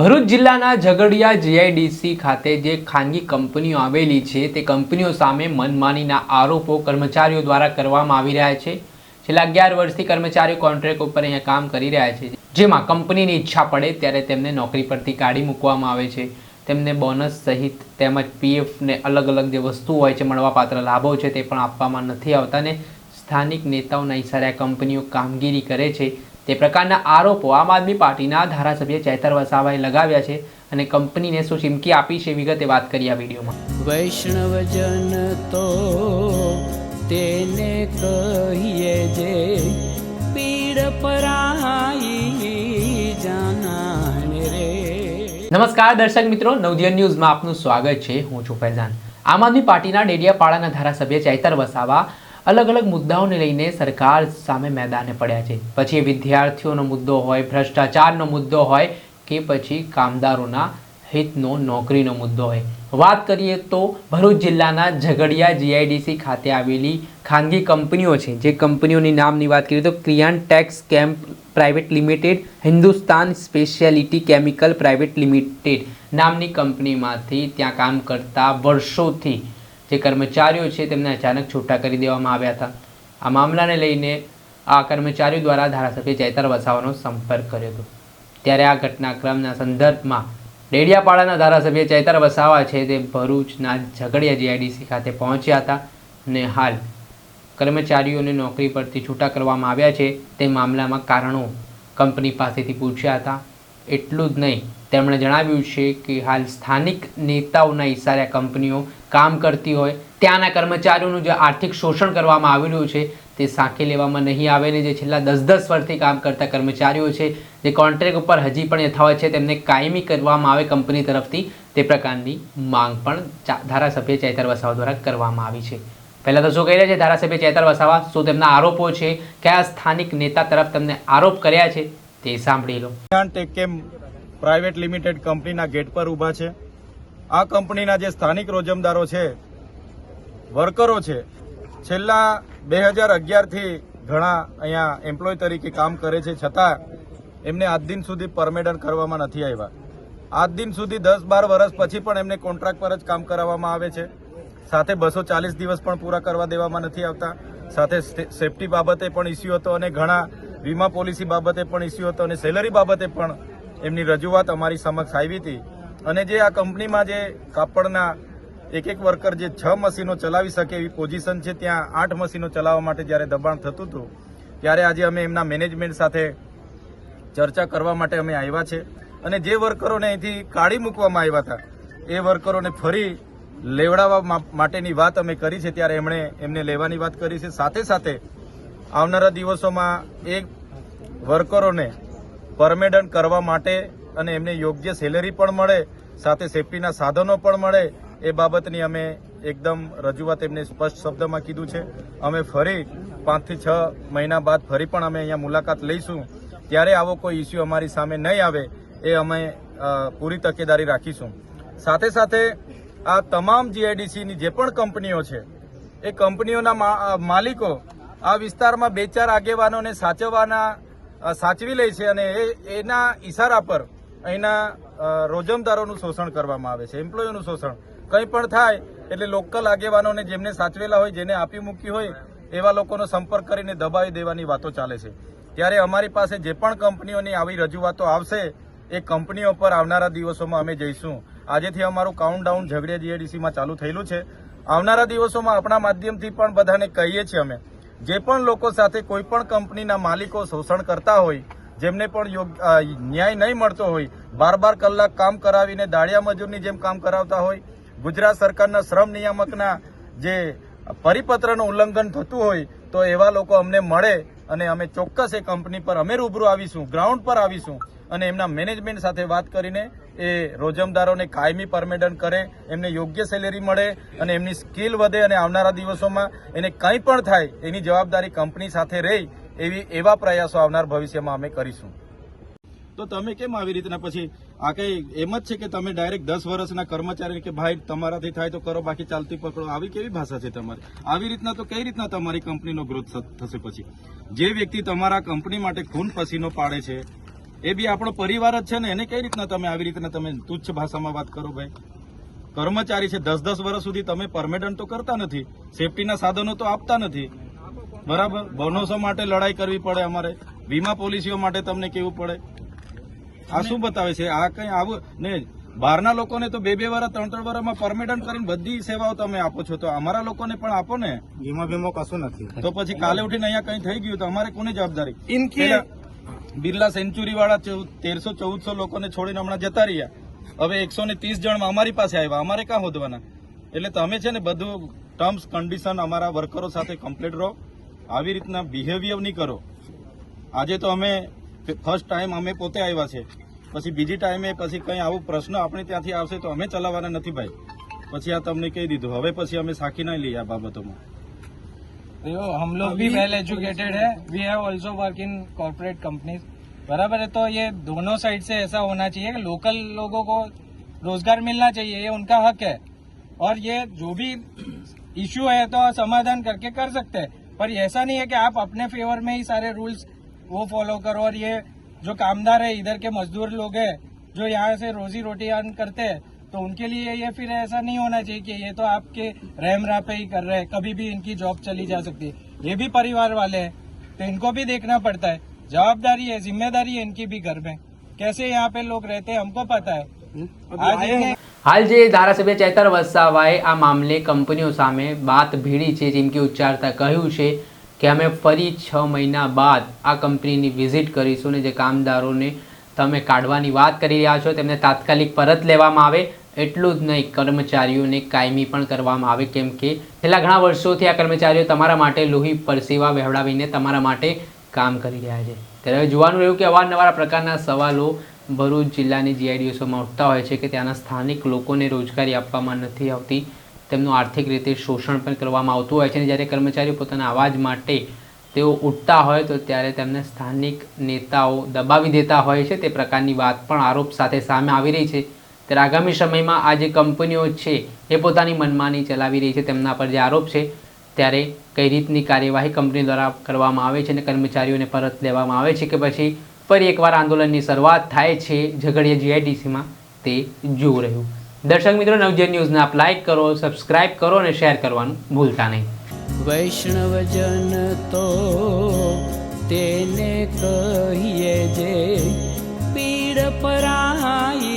ભરૂચ જિલ્લાના ઝઘડિયા જીઆઈડીસી ખાતે જે ખાનગી કંપનીઓ આવેલી છે, તે કંપનીઓ સામે મનમાનીના આરોપો કર્મચારીઓ દ્વારા કરવામાં આવી રહ્યા છે. છેલ્લા અગિયાર વર્ષથી કર્મચારીઓ કોન્ટ્રાક્ટ ઉપર અહીંયા કામ કરી રહ્યા છે. જેમાં કંપનીની ઈચ્છા પડે ત્યારે તેમને નોકરી પરથી કાઢી મૂકવામાં આવે છે. તેમને બોનસ સહિત તેમજ પીએફ ને અલગ અલગ જે વસ્તુ હોય છે, મળવાપાત્ર લાભો છે તે પણ આપવામાં નથી આવતા ને સ્થાનિક નેતાઓના ઇશારે કંપનીઓ કામગીરી કરે છે. તે પ્રકારના આરોપો આમ આદમી પાર્ટીના ધારાસભ્ય ચૈતર વસાવાએ લગાવ્યા છે અને કંપનીને શું ચીમકી આપી છે વિગતે વાત કરી આ વિડીયોમાં. વૈષ્ણવજન તો તેને કહીએ જે પીડ પરાઈ જાનાને રે. નમસ્કાર દર્શક મિત્રો નવજીવન ન્યૂઝમાં આપનું સ્વાગત છે. હું છું ફૈઝાન. આમ આદમી પાર્ટીના ડેડિયાપાડાના ધારાસભ્ય ચૈતર વસાવા અલગ અલગ મુદ્દાઓને લઈને સરકાર સામે મેદાને પડ્યા છે. પછી વિદ્યાર્થીઓનો મુદ્દો હોય, ભ્રષ્ટાચારનો મુદ્દો હોય કે પછી કામદારોના હિતનો, નોકરીનો મુદ્દો હોય. વાત કરીએ તો ભરૂચ જિલ્લાના ઝઘડિયા જીઆઈડીસી ખાતે આવેલી ખાનગી કંપનીઓ છે. જે કંપનીઓની નામની વાત કરીએ તો ક્રિયાન tax camp private limited, Hindustan speciality chemical private limited નામની કંપનીમાંથી ત્યાં કામ કરતા વર્ષોથી જે કર્મચારીઓ છે તેમને અચાનક છૂટા કરી દેવામાં આવ્યા હતા. આ મામલાને લઈને આ કર્મચારીઓ દ્વારા ધારાસભ્ય ચૈતર વસાવાનો સંપર્ક કર્યો હતો. ત્યારે આ ઘટનાક્રમના સંદર્ભમાં ડેડિયાપાડાના ધારાસભ્ય ચૈતર વસાવા છે તે ભરૂચના ઝઘડિયા જીઆઈડીસી ખાતે પહોંચ્યા હતા અને હાલ કર્મચારીઓને નોકરી પરથી છૂટા કરવામાં આવ્યા છે તે મામલામાં કારણો કંપની પાસેથી પૂછ્યા હતા. એટલું જ નહીં. તેમણે જણાવ્યું છે કે હાલ સ્થાનિક નેતાઓના ઇશારે કંપનીઓ કામ કરતી હોય, ત્યાંના કર્મચારીઓનું જે આર્થિક શોષણ કરવામાં આવી રહ્યું છે, તે સાંખી લેવામાં નહીં આવે ને જે છેલ્લા દસ દસ વર્ષથી કામ કરતા કર્મચારીઓ છે, જે કોન્ટ્રાક્ટ ઉપર હજી પણ યથાવત છે, તેમને કાયમી કરવામાં આવે કંપની તરફથી, તે પ્રકારની માંગ પણ ધારાસભ્ય ચૈતર વસાવા દ્વારા કરવામાં આવી છે. પહેલાં તો શું કહી રહ્યા છે ધારાસભ્ય ચૈતર વસાવા? શું તેમના આરોપો છે? કયા સ્થાનિક નેતા તરફ તેમને આરોપ કર્યા છે? તે સાંભળી લો. પ્રાઇવેટ લિમિટેડ કંપનીના ગેટ પર ઊભા છે? આ કંપનીના જે સ્થાનિક રોજમદારો છે, વર્કરો છે, છેલ્લા બે હજાર અગિયારથી ઘણા અહીંયા એમ્પ્લોય તરીકે કામ કરે છે. છતાં એમને આજ દિન સુધી પરમેડન કરવામાં નથી આવ્યા. આજ દિન સુધી દસ બાર વર્ષ પછી પણ એમને કોન્ટ્રાક્ટ પર જ કામ કરાવવામાં આવે છે. સાથે બસો ચાલીસ દિવસ પણ પૂરા કરવા દેવામાં નથી આવતા. સાથે સેફટી બાબતે પણ ઇસ્યુ હતો અને ઘણા વીમા પોલિસી બાબતે પણ ઇસ્યુ હતો અને સેલરી બાબતે પણ એમની રજૂઆત અમારી સમક્ષ આવી હતી. અને જે આ કંપનીમાં જે કાપડના એક એક વર્કર જે છ મશીનો ચલાવી શકે એવી પોઝિશન છે, ત્યાં આઠ મશીનો ચલાવવા માટે જ્યારે દબાણ થતું હતું, ત્યારે આજે અમે એમના મેનેજમેન્ટ સાથે ચર્ચા કરવા માટે અમે આવ્યા છે. અને જે વર્કરોને અહીંથી કાઢી મૂકવામાં આવ્યા હતા, એ વર્કરોને ફરી લેવડાવવા માટેની વાત અમે કરી છે, ત્યારે એમણે એમને લેવાની વાત કરી છે. સાથે સાથે આવનારા દિવસોમાં એ વર્કરોને પરમેડન કરવા માટે અને એમને યોગ્ય સેલેરી પણ મળે, સાથે સેફટીના સાધનો પણ મળે, એ બાબતની અમે એકદમ રજૂઆત એમને સ્પષ્ટ શબ્દમાં કીધું છે. અમે ફરી પાંચથી છ મહિના બાદ ફરી પણ અમે અહીંયા મુલાકાત લઈશું. ત્યારે આવો કોઈ ઇસ્યુ અમારી સામે નહીં આવે, એ અમે પૂરી તકેદારી રાખીશું. સાથે સાથે આ તમામ જીઆઈડીસીની જે પણ કંપનીઓ છે, એ કંપનીઓના માલિકો આ વિસ્તારમાં બે ચાર આગેવાનોને સાચવવાના સાચવી લે છે અને એના ઈશારા પર અહીંના રોજમદારોનું શોષણ કરવામાં આવે છે એમ્પ્લોયનું શોષણ. કંઈ પણ થાય, એટલે લોકલ આગેવાનોને જેમને સાચવેલા હોય, જેને આપી મૂકી હોય, એવા લોકોનો સંપર્ક કરીને દબાવી દેવાની વાતો ચાલે છે. ત્યારે અમારી પાસે જે પણ કંપનીઓની આવી રજૂઆતો આવશે, એ કંપનીઓ પર આવનારા દિવસોમાં અમે જઈશું. આજેથી અમારું કાઉન્ટડાઉન ઝઘડિયા જીએડીસીમાં ચાલુ થયેલું છે. આવનારા દિવસોમાં આપણા માધ્યમથી પણ બધાને કહીએ છીએ અમે જે પણ લોકો સાથે કોઈ પણ કંપનીના માલિકો શોષણ કરતા હોય, જેમને પણ ન્યાય નહીં મળતો હોય બાર બાર કલાક કામ કરાવીને દાળિયા મજૂરની જેમ કામ કરાવતા હોય, ગુજરાત સરકારના શ્રમ નિયામકના જે પરિપત્રનું ઉલ્લંઘન થતું હોય, તો એવા લોકો અમને મળે અને અમે ચોક્કસ એ કંપની પર અમે રૂબરૂ આવીશું, ગ્રાઉન્ડ પર આવીશું અને એમના મેનેજમેન્ટ સાથે વાત કરીને એ રોજમદારોને કાયમી પરમેડન કરે, એમને યોગ્ય સેલેરી મળે અને એમની સ્કિલ વધે અને આવનારા દિવસોમાં એને કંઈ પણ થાય, એની જવાબદારી કંપની સાથે રહે એવી, એવા પ્રયાસો આવનાર ભવિષ્યમાં અમે કરીશું. તો તમે કેમ આવી રીતના પછી, આ કઈ એમ જ છે કે તમે ડાયરેક્ટ દસ વર્ષના કર્મચારી કે ભાઈ તમારાથી થાય તો કરો, બાકી ચાલતી પકડો. આવી કેવી ભાષા છે તમારી? આવી રીતના તો કઈ રીતના તમારી કંપનીનો ગ્રોથ થશે પછી? જે વ્યક્તિ તમારા કંપની માટે ખૂન પસીનો પાડે છે એ બી આપણો પરિવાર જ છે ને એને કઈ રીતના તમે આવી રીતના તમે તુચ્છ ભાષામાં વાત કરો ભાઈ? કર્મચારી છે દસ દસ વર્ષ સુધી તમે પરમેનન્ટ તો કરતા નથી સેફટીના સાધનો તો આપતા નથી. બરાબર? બોનસો માટે લડાઈ કરવી પડે અમારે વીમા પોલિસીઓ માટે તમને કેવું પડે? આ શું બતાવે છે? આ કઈ આવું ને બહારના લોકોને તો બે બે વર્ષ ત્રણ ત્રણ વર્ષમાં પરમિટન કરીને બધી સેવાઓ તમે આપો છો તો અમારા લોકોને પણ આપો ને. વીમા વીમો કશું નથી. તો પછી કાલે ઉઠીને અહીંયા કઈ થઈ ગયું તો અમારે કોની જવાબદારી? ઇનકે પેલા બિરલા સેન્ચુરી વાળા તેરસો ચૌદસો લોકોને છોડીને હમણાં જતા રહ્યા. હવે એકસો ને ત્રીસ જણ અમારી પાસે આવ્યા. અમારે ક્યાં હોદવાના? એટલે તમે છે ને બધું ટર્મ્સ, કન્ડિશન અમારા વર્કરો સાથે કમ્પ્લીટ રહો. આવી રીતના બિહેવિયર નહીં કરો. આજે તો અમે ફર્સ્ટ ટાઈમ અમે પોતે આવ્યા છે. પછી બીજી ટાઈમે પછી કંઈ આવું પ્રશ્ન આપણે ત્યાંથી આવશે તો અમે ચલાવવાના નથી ભાઈ. પછી આ તમને કહી દીધું. હવે પછી અમે સાખી નહીં લઈએ આ બાબતોમાં. देखो हम लोग भी वेल एजुकेटेड है। We have also work in corporate companies बराबर है तो ये दोनों साइड से ऐसा होना चाहिए कि लोकल लोगों को रोज़गार मिलना चाहिए ये उनका हक है। और ये जो भी इश्यू है तो समाधान करके कर सकते हैं। पर ऐसा नहीं है कि आप अपने फेवर में ही सारे रूल्स वो फॉलो करो और ये जो कामदार है इधर के मजदूर लोग हैं जो यहाँ से रोजी रोटी अर्न करते हैं तो उनके लिए ये फिर ऐसा नहीं होना चाहिए कि ये तो आपके रहम राह पे ही कर रहे हैं कभी भी इनकी जॉब चली जा सकती है ये भी परिवार वाले हैं तो इनको भी देखना पड़ता है जवाबदारी है जिम्मेदारी है इनकी भी घर में कैसे यहाँ पे लोग रहते हैं हमको पता है आज इन्हें હાલ જે ધારાસભ્ય ચૈતર વસાવાએ આ મામલે કંપનીઓ સામે બાત ભીડી છે ચીમકી ઉચ્ચારતા કહ્યું છે કે અમે ફરી છ મહિના બાદ આ કંપનીની વિઝિટ કરીશું ને જે કામદારોને તમે કાઢવાની વાત કરી રહ્યા છો તેમને તાત્કાલિક પરત લેવામાં આવે એટલું જ નહીં, કર્મચારીઓને કાયમી પણ કરવામાં આવે. કેમ કે છેલ્લા ઘણા વર્ષોથી આ કર્મચારીઓ તમારા માટે લોહી પરસેવા વહેવડાવીને તમારા માટે કામ કરી રહ્યા છે. ત્યારે જોવાનું રહ્યું કે અવારનવાર પ્રકારના સવાલો ભરૂચ જિલ્લાની જીઆઈડીઓમાં ઉઠતા હોય છે કે ત્યાંના સ્થાનિક લોકોને રોજગારી આપવામાં નથી આવતી. તેમનું આર્થિક રીતે શોષણ પણ કરવામાં આવતું હોય છે અને જ્યારે કર્મચારીઓ પોતાના અવાજ માટે તેઓ ઉઠતા હોય તો ત્યારે તેમને સ્થાનિક નેતાઓ દબાવી દેતા હોય છે. તે પ્રકારની વાત પણ આરોપ સાથે સામે આવી રહી છે. ત્યારે આગામી સમયમાં આ જે કંપનીઓ છે, એ પોતાની મનમાની ચલાવી રહી છે, તેમના પર જે આરોપ છે, ત્યારે કઈ રીતની કાર્યવાહી કંપની દ્વારા કરવામાં આવે છે અને કર્મચારીઓને પરત લેવામાં આવે છે કે પછી ફરી એકવાર આંદોલનની શરૂઆત થાય છે, ઝઘડિયા જીઆઈડીસીમાં તે જોવું રહ્યું. દર્શક મિત્રો, નવજન ન્યૂઝને આપ લાઇક કરો સબસ્ક્રાઇબ કરો અને શેર કરવાનું ભૂલતા નહીં. વૈષ્ણવજન તો તેને કહીએ જે પીડ પરાઈ